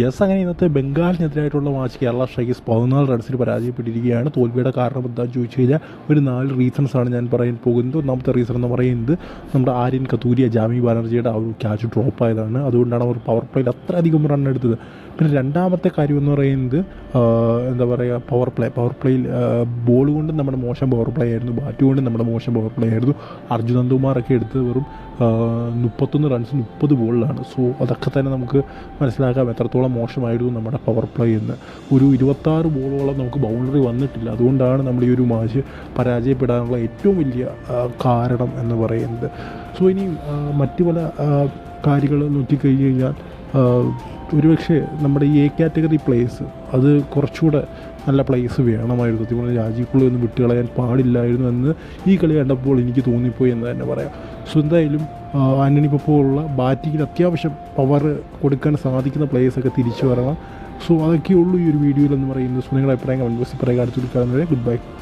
Yes അങ്ങനെ ഇന്നത്തെ ബംഗാളിനെതിരായിട്ടുള്ള match Kerala strikers പതിനാല് റൺസിൽ പരാജയപ്പെട്ടിരിക്കുകയാണ്. തോൽവിയുടെ കാരണം എന്താണെന്ന് ചോദിച്ചു കഴിഞ്ഞാൽ ഒരു നാല് റീസൺസ് ആണ് ഞാൻ പറയാൻ പോകുന്നത്. ഒന്നാമത്തെ റീസൺ എന്ന് പറയുന്നത് നമ്മുടെ ആര്യൻ കത്തൂരിയ ജാമി ബാനർജിയുടെ ആ ഒരു ക്യാച്ച് ഡ്രോപ്പ് ആയതാണ്. അതുകൊണ്ടാണ് അവർ പവർ പ്ലേയിൽ അത്ര അധികം റൺ എടുത്തത്. പിന്നെ രണ്ടാമത്തെ കാര്യം എന്ന് പറയുന്നത് എന്താ പറയുക പവർ പ്ലേ പവർ പ്ലേയിൽ ബോൾ കൊണ്ട് നമ്മുടെ മോശം പവർ പ്ലേ ആയിരുന്നു. ബാറ്റ് കൊണ്ട് നമ്മുടെ മോശം പവർ പ്ലേ ആയിരുന്നു. അർജുൻ നന്ദകുമാറൊക്കെ എടുത്തത് വെറും മുപ്പത്തൊന്ന് റൺസ് മുപ്പത് ബോളിലാണ് സോ അതൊക്കെ തന്നെ നമുക്ക് മനസ്സിലാക്കാം. എത്രത്തോളം മോശമായിരുന്നു നമ്മുടെ പവർ പ്ലേ എന്ന്. ഒരു ഇരുപത്താറ് ബോളോളം നമുക്ക് ബൗണ്ടറി വന്നിട്ടില്ല. അതുകൊണ്ടാണ് നമ്മൾ ഈ ഒരു മാച്ച് പരാജയപ്പെടാനുള്ള ഏറ്റവും വലിയ കാരണം എന്ന് പറയുന്നത്. സോ ഇനി മറ്റു പല കാര്യങ്ങൾ നോക്കിക്കഴിഞ്ഞ് കഴിഞ്ഞാൽ ഒരുപക്ഷെ നമ്മുടെ ഈ എ കാറ്റഗറി പ്ലേസ് അത് കുറച്ചുകൂടെ നല്ല പ്ലേസ് വേണമായിരുന്നു. അതുപോലെ രാജീവ് പുള്ളി ഒന്നും വിട്ടുകളയാൻ പാടില്ലായിരുന്നു എന്ന് ഈ കളി കണ്ടപ്പോൾ എനിക്ക് തോന്നിപ്പോയി എന്ന് തന്നെ പറയാം. സോ എന്തായാലും ആന്റണി പോലുള്ള ബാറ്റിങ്ങിൽ അത്യാവശ്യം പവർ കൊടുക്കാൻ സാധിക്കുന്ന പ്ലേയേഴ്സൊക്കെ തിരിച്ചു വരണം. സോ അതൊക്കെയുള്ളൂ ഈ ഒരു വീഡിയോയിൽ എന്ന് പറയുന്നത്. സോ നിങ്ങളുടെ അഭിപ്രായം കമന്റ് ബോക്സിൽ പറയുക അടുത്തൊരു കാണുന്നവരെ ഗുഡ് ബൈ